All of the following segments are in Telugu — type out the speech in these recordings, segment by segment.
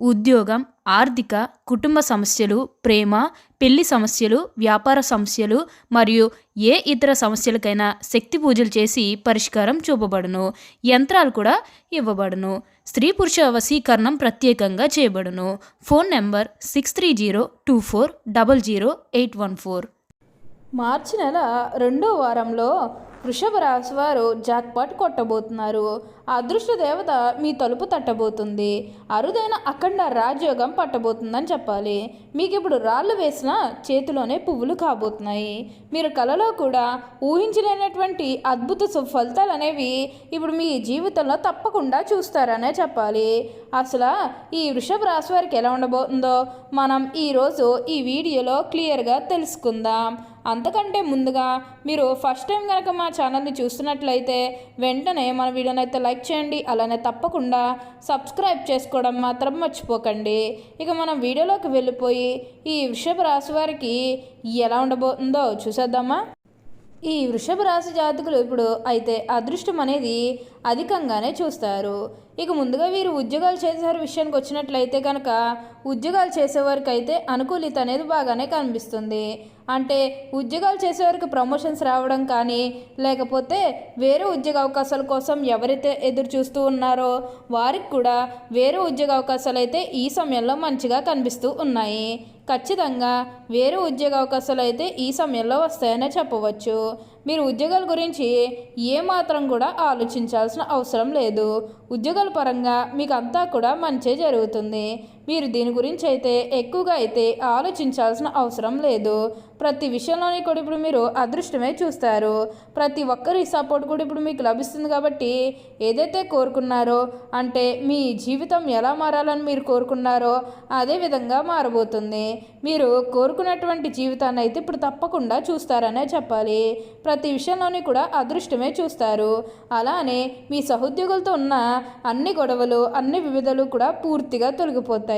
ఉద్యోగం ఆర్థిక కుటుంబ సమస్యలు ప్రేమ పెళ్ళి సమస్యలు వ్యాపార సమస్యలు మరియు ఏ ఇతర సమస్యలకైనా శక్తి పూజలు చేసి పరిష్కారం చూపబడును. యంత్రాలు కూడా ఇవ్వబడును. స్త్రీ పురుష వశీకరణం ప్రత్యేకంగా చేయబడును. Phone number six three zero two four double zero eight one four మార్చి నెల రెండో వారంలో వృషభ రాశి వారు జాక్పాట్ కొట్టబోతున్నారు. ఆ అదృష్ట దేవత మీ తలుపు తట్టబోతుంది. అరుదైన అఖండ రాజయోగం పట్టబోతుందని చెప్పాలి. మీకు ఇప్పుడు రాళ్ళు వేసిన చేతిలోనే పువ్వులు కాబోతున్నాయి. మీరు కలలో కూడా ఊహించలేనటువంటి అద్భుత సుఫలితాలు అనేవి ఇప్పుడు మీ జీవితంలో తప్పకుండా చూస్తారనే చెప్పాలి. అసలు ఈ వృషభ రాశి వారికి ఎలా ఉండబోతుందో మనం ఈరోజు ఈ వీడియోలో క్లియర్గా తెలుసుకుందాం. అంతకంటే ముందుగా మీరు ఫస్ట్ టైం కనుక మా ఛానల్ని చూస్తున్నట్లయితే వెంటనే మన వీడియోని అయితే లైక్ చేయండి అలానే తప్పకుండా సబ్స్క్రైబ్ చేసుకోవడం మాత్రం మర్చిపోకండి. ఇక మనం వీడియోలోకి వెళ్ళిపోయి ఈ వృషభ రాశి వారికి ఎలా ఉండబోతుందో చూసేద్దామా? ఈ వృషభ రాశి జాతకులు ఇప్పుడు అయితే అదృష్టం అనేది అధికంగానే చూస్తారు. ఇక ముందుగా వీరు ఉద్యోగాలు చేసేవారి విషయానికి వచ్చినట్లయితే కనుక ఉద్యోగాలు చేసేవారికి అయితే అనుకూలిత అనేది బాగానే కనిపిస్తుంది. అంటే ఉద్యోగాలు చేసేవారికి ప్రమోషన్స్ రావడం కానీ లేకపోతే వేరే ఉద్యోగ అవకాశాల కోసం ఎవరైతే ఎదురు చూస్తూ ఉన్నారో వారికి కూడా వేరే ఉద్యోగ అవకాశాలు అయితే ఈ సమయంలో మంచిగా కనిపిస్తూ ఉన్నాయి. ఖచ్చితంగా వేరే ఉద్యోగ అవకాశాలు అయితే ఈ సమయంలో వస్తాయనే చెప్పవచ్చు. మీరు ఉద్యోగాల గురించి ఏమాత్రం కూడా ఆలోచించాల్సిన అవసరం లేదు. ఉద్యోగాల పరంగా మీకు అంతా కూడా మంచే జరుగుతుంది. మీరు దీని గురించి అయితే ఎక్కువగా అయితే ఆలోచించాల్సిన అవసరం లేదు. ప్రతి విషయంలోని కూడా ఇప్పుడు మీరు అదృష్టమే చూస్తారు. ప్రతి ఒక్కరి సపోర్ట్ కూడా ఇప్పుడు మీకు లభిస్తుంది కాబట్టి ఏదైతే కోరుకున్నారో అంటే మీ జీవితం ఎలా మారాలని మీరు కోరుకున్నారో అదే విధంగా మారబోతుంది. మీరు కోరుకున్నటువంటి జీవితాన్ని అయితే ఇప్పుడు తప్పకుండా చూస్తారనే చెప్పాలి. ప్రతి విషయంలోని కూడా అదృష్టమే చూస్తారు. అలానే మీ సహోద్యోగులతో ఉన్న అన్ని గొడవలు అన్ని వివిధలు కూడా పూర్తిగా తొలగిపోతాయి.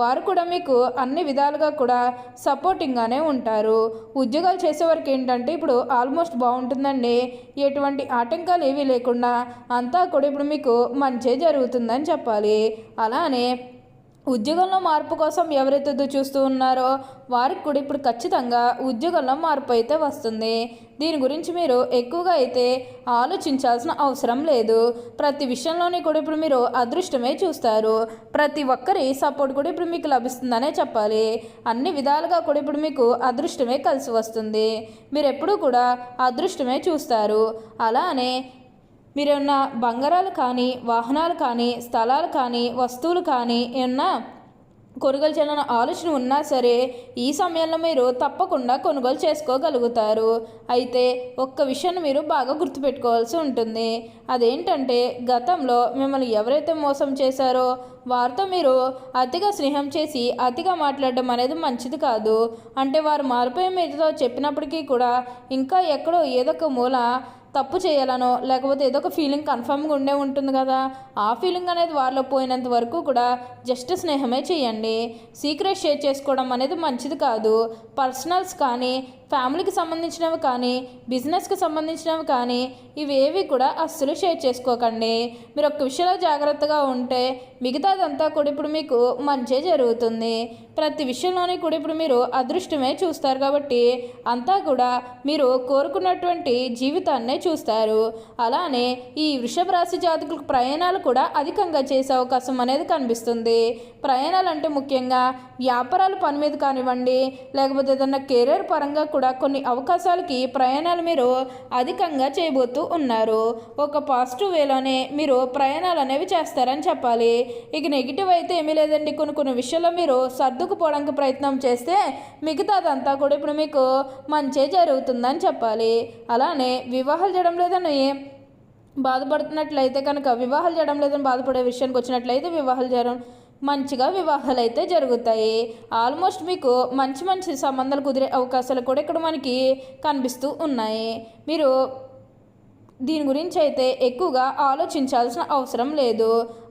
వారు కూడా మీకు అన్ని విధాలుగా కూడా సపోర్టింగ్గానే ఉంటారు. ఉద్యోగాలు చేసేవారికి ఏంటంటే ఇప్పుడు ఆల్మోస్ట్ బాగుంటుందండి. ఎటువంటి ఆటంకాలు ఏవీ లేకుండా అంతా కూడా ఇప్పుడు మీకు మంచే జరుగుతుందని చెప్పాలి. అలానే ఉద్యోగంలో మార్పు కోసం ఎవరైతే ఎదురు చూస్తూ ఉన్నారో వారికి కూడా ఇప్పుడు ఖచ్చితంగా ఉద్యోగంలో మార్పు అయితే వస్తుంది. దీని గురించి మీరు ఎక్కువగా అయితే ఆలోచించాల్సిన అవసరం లేదు. ప్రతి విషయంలోని కూడా ఇప్పుడు మీరు అదృష్టమే చూస్తారు. ప్రతి ఒక్కరి సపోర్ట్ కూడా ఇప్పుడు మీకు లభిస్తుందనే చెప్పాలి. అన్ని విధాలుగా కూడా ఇప్పుడు మీకు అదృష్టమే కలిసి వస్తుంది. మీరు ఎప్పుడూ కూడా అదృష్టమే చూస్తారు. అలానే మీరేమన్నా బంగారాలు కానీ వాహనాలు కానీ స్థలాలు కానీ వస్తువులు కానీ ఏమన్నా కొనుగోలు చేయాలన్న ఆలోచన ఉన్నా సరే ఈ సమయంలో మీరు తప్పకుండా కొనుగోలు చేసుకోగలుగుతారు. అయితే ఒక్క విషయాన్ని మీరు బాగా గుర్తుపెట్టుకోవాల్సి ఉంటుంది. అదేంటంటే గతంలో మిమ్మల్ని ఎవరైతే మోసం చేశారో వారితో మీరు అతిగా స్నేహం చేసి అతిగా మాట్లాడడం అనేది మంచిది కాదు. అంటే వారు మారిపోయే మీతో చెప్పినప్పటికీ కూడా ఇంకా ఎక్కడో ఏదో ఒక మూల తప్పు చేయాలనో లేకపోతే ఏదో ఒక ఫీలింగ్ కన్ఫర్మ్గా ఉండే ఉంటుంది కదా. ఆ ఫీలింగ్ అనేది వారిలో పోయినంత వరకు కూడా జస్ట్ స్నేహమే చేయండి. సీక్రెట్ షేర్ చేసుకోవడం అనేది మంచిది కాదు. పర్సనల్స్ కానీ ఫ్యామిలీకి సంబంధించినవి కానీ బిజినెస్కి సంబంధించినవి కానీ ఇవేవి కూడా అస్సలు షేర్ చేసుకోకండి. మీరు ఒక్క విషయంలో జాగ్రత్తగా ఉంటే మిగతాదంతా కూడా ఇప్పుడు మీకు మంచి జరుగుతుంది. ప్రతి విషయంలోనే కూడా ఇప్పుడు మీరు అదృష్టమే చూస్తారు కాబట్టి అంతా కూడా మీరు కోరుకున్నటువంటి జీవితాన్నే చూస్తారు. అలానే ఈ వృషభ రాశి జాతకులకు ప్రయాణాలు కూడా అధికంగా చేసే అవకాశం అనేది కనిపిస్తుంది. ప్రయాణాలు అంటే ముఖ్యంగా వ్యాపారాల పని మీద కానివ్వండి లేకపోతే ఏదన్నా కెరీర్ పరంగా కూడా కొన్ని అవకాశాలకి ప్రయాణాలు మీరు అధికంగా చేయబోతూ ఉన్నారు. ఒక పాజిటివ్ వేలోనే మీరు ప్రయాణాలు అనేవి చేస్తారని చెప్పాలి. ఇక నెగిటివ్ అయితే ఏమీ లేదండి. కొన్ని కొన్ని విషయాల్లో మీరు సర్దుకుపోవడానికి ప్రయత్నం చేస్తే మిగతాదంతా కూడా ఇప్పుడు మీకు మంచే జరుగుతుందని చెప్పాలి. అలానే వివాహాలు చేయడం లేదని బాధపడుతున్నట్లయితే కనుక వివాహాలు చేయడం లేదని బాధపడే విషయానికి వచ్చినట్లయితే వివాహాలు చేయడం మంచిగా వివాహాలు అయితే జరుగుతాయి. ఆల్మోస్ట్ మీకు మంచి మంచి సంబంధాలు కుదిరే అవకాశాలు కూడా ఇక్కడ మనకి కనిపిస్తూ ఉన్నాయి. మీరు దీని గురించి అయితే ఎక్కువగా ఆలోచించాల్సిన అవసరం లేదు.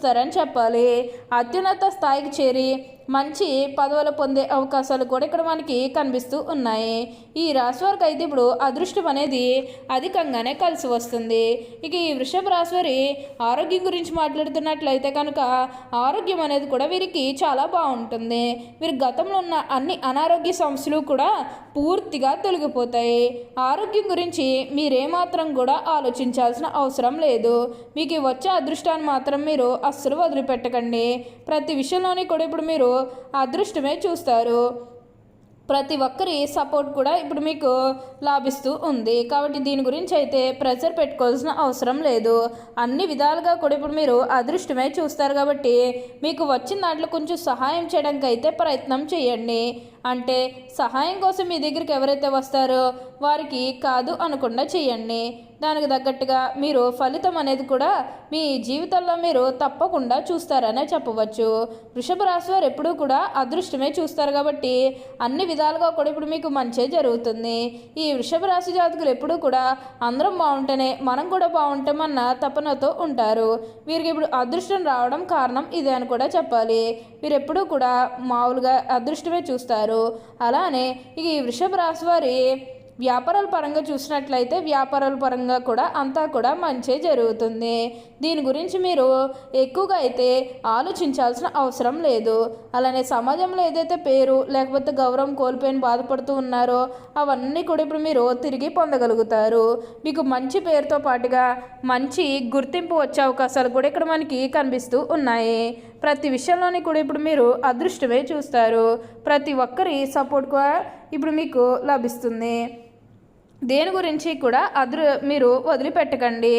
చూస్తారని చెప్పాలి. అత్యున్నత స్థాయికి చేరి మంచి పదవులు పొందే అవకాశాలు కూడా ఇక్కడ మనకి కనిపిస్తూ ఉన్నాయి. ఈ రాశి వారికి అయితే ఇప్పుడు అదృష్టం అనేది అధికంగానే కలిసి వస్తుంది. ఇక ఈ వృషభ రాశి వారి ఆరోగ్యం గురించి మాట్లాడుతున్నట్లయితే కనుక ఆరోగ్యం అనేది కూడా వీరికి చాలా బాగుంటుంది. వీరి గతంలో ఉన్న అన్ని అనారోగ్య సమస్యలు కూడా పూర్తిగా తొలగిపోతాయి. ఆరోగ్యం గురించి మీరేమాత్రం కూడా ఆలోచించాల్సిన అవసరం లేదు. మీకు వచ్చే అదృష్టాన్ని మాత్రం మీరు అస్సలు వదిలిపెట్టకండి. ప్రతి విషయంలోని కూడా ఇప్పుడు మీరు అదృష్టమే చూస్తారు. ప్రతి ఒక్కరి సపోర్ట్ కూడా ఇప్పుడు మీకు లాభిస్తూ ఉంది. కాబట్టి దీని గురించి అయితే ప్రెషర్ పెట్టుకోవాల్సిన అవసరం లేదు. అన్ని విధాలుగా కూడా ఇప్పుడు మీరు అదృష్టమే చూస్తారు కాబట్టి మీకు వచ్చిన దాంట్లో కొంచెం సహాయం చేయడానికి అయితే ప్రయత్నం చేయండి. అంటే సహాయం కోసం మీ దగ్గరికి ఎవరైతే వస్తారో వారికి కాదు అనకుండా చేయండి. దానికి తగ్గట్టుగా మీరు ఫలితం అనేది కూడా మీ జీవితంలో మీరు తప్పకుండా చూస్తారనే చెప్పవచ్చు. వృషభ రాశి వారు ఎప్పుడూ కూడా అదృష్టమే చూస్తారు కాబట్టి అన్ని విధాలుగా కూడా ఇప్పుడు మీకు మంచే జరుగుతుంది. ఈ వృషభ రాశి జాతకులు ఎప్పుడూ కూడా అందరం బాగుంటేనే మనం కూడా బాగుంటామన్న తపనతో ఉంటారు. వీరికి ఇప్పుడు అదృష్టం రావడం కారణం ఇదే అని కూడా చెప్పాలి. వీరెప్పుడూ కూడా మామూలుగా అదృష్టమే చూస్తారు. అలానే ఇక ఈ వృషభ రాశి వారి వ్యాపారాల పరంగా చూసినట్లయితే వ్యాపారాల పరంగా కూడా అంతా కూడా మంచి జరుగుతుంది. దీని గురించి మీరు ఎక్కువగా అయితే ఆలోచించాల్సిన అవసరం లేదు. అలానే సమాజంలో ఏదైతే పేరు లేకపోతే గౌరవం కోల్పోయిన బాధపడుతూ ఉన్నారో అవన్నీ కూడా ఇప్పుడు మీరు తిరిగి పొందగలుగుతారు. మీకు మంచి పేరుతో పాటుగా మంచి గుర్తింపు వచ్చే అవకాశాలు కూడా ఇక్కడ మనకి కనిపిస్తూ ఉన్నాయి. ప్రతి విషయంలోని కూడా ఇప్పుడు మీరు అదృష్టమే చూస్తారు. ప్రతి ఒక్కరి సపోర్ట్ కూడా ఇప్పుడు మీకు లభిస్తుంది. దేని గురించి కూడా అదృ మీరు వదిలిపెట్టకండి.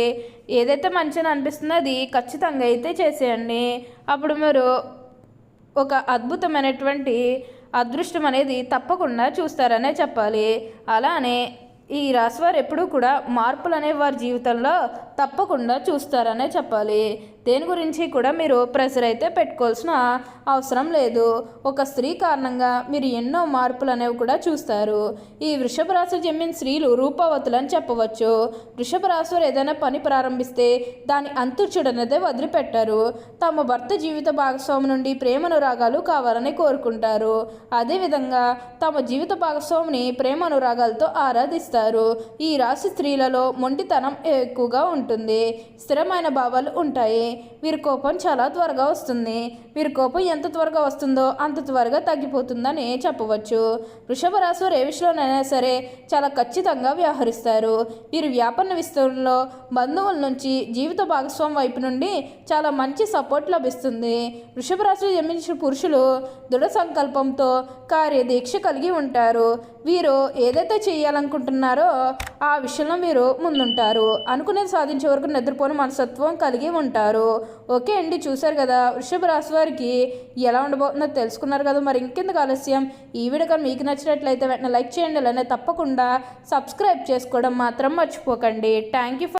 ఏదైతే మంచిని అనిపిస్తుందో అది ఖచ్చితంగా అయితే చేసేయండి. అప్పుడు మీరు ఒక అద్భుతమైనటువంటి అదృష్టం అనేది తప్పకుండా చూస్తారనే చెప్పాలి. అలానే ఈ రాశివారు ఎప్పుడూ కూడా మార్పులు అనే వారి జీవితంలో తప్పకుండా చూస్తారనే చెప్పాలి. దేని గురించి కూడా మీరు ప్రెషర్ అయితే పెట్టుకోవాల్సిన అవసరం లేదు. ఒక స్త్రీ కారణంగా మీరు ఎన్నో మార్పులు అనేవి కూడా చూస్తారు. ఈ వృషభ రాశి జమ్మిన స్త్రీలు రూపవతులు అని చెప్పవచ్చు. వృషభ రాశి ఏదైనా పని ప్రారంభిస్తే దాని అంతు చూడనదే వదిలిపెట్టారు. తమ భర్త జీవిత భాగస్వామి నుండి ప్రేమనురాగాలు కావాలని కోరుకుంటారు. అదేవిధంగా తమ జీవిత భాగస్వామిని ప్రేమనురాగాలతో ఆరాధిస్తారు. ఈ రాశి స్త్రీలలో మొండితనం ఎక్కువగా ఉంటుంది. స్థిరమైన భావాలు ఉంటాయి. వీరి కోపం చాలా త్వరగా వస్తుంది. వీరి కోపం ఎంత త్వరగా వస్తుందో అంత త్వరగా తగ్గిపోతుందని చెప్పవచ్చు. వృషభ రాశి వారు ఏ విషయంలోనైనా సరే చాలా ఖచ్చితంగా వ్యవహరిస్తారు. వీరు వ్యాపార విస్తరణలో బంధువుల నుంచి జీవిత భాగస్వామి వైపు నుండి చాలా మంచి సపోర్ట్ లభిస్తుంది. వృషభ రాశిలో జన్మించిన పురుషులు దృఢ సంకల్పంతో కార్యదీక్ష కలిగి ఉంటారు. వీరు ఏదైతే చేయాలనుకుంటున్నారో ఆ విషయంలో మీరు ముందుంటారు. అనుకునేది సాధించ వరకు నిద్రపోని మనసత్వం కలిగి ఉంటారు. ఓకే అండి చూశారు కదా? వృషభ రాశి వారికి ఎలా ఉండబోతుందో తెలుసుకున్నారు కదా. మరి ఇంకెందుకు ఆలస్యం? ఈ వీడియో కానీ మీకు నచ్చినట్లయితే వెంటనే లైక్ చేయండి. అలానే తప్పకుండా సబ్స్క్రైబ్ చేసుకోవడం మాత్రం మర్చిపోకండి. Thank you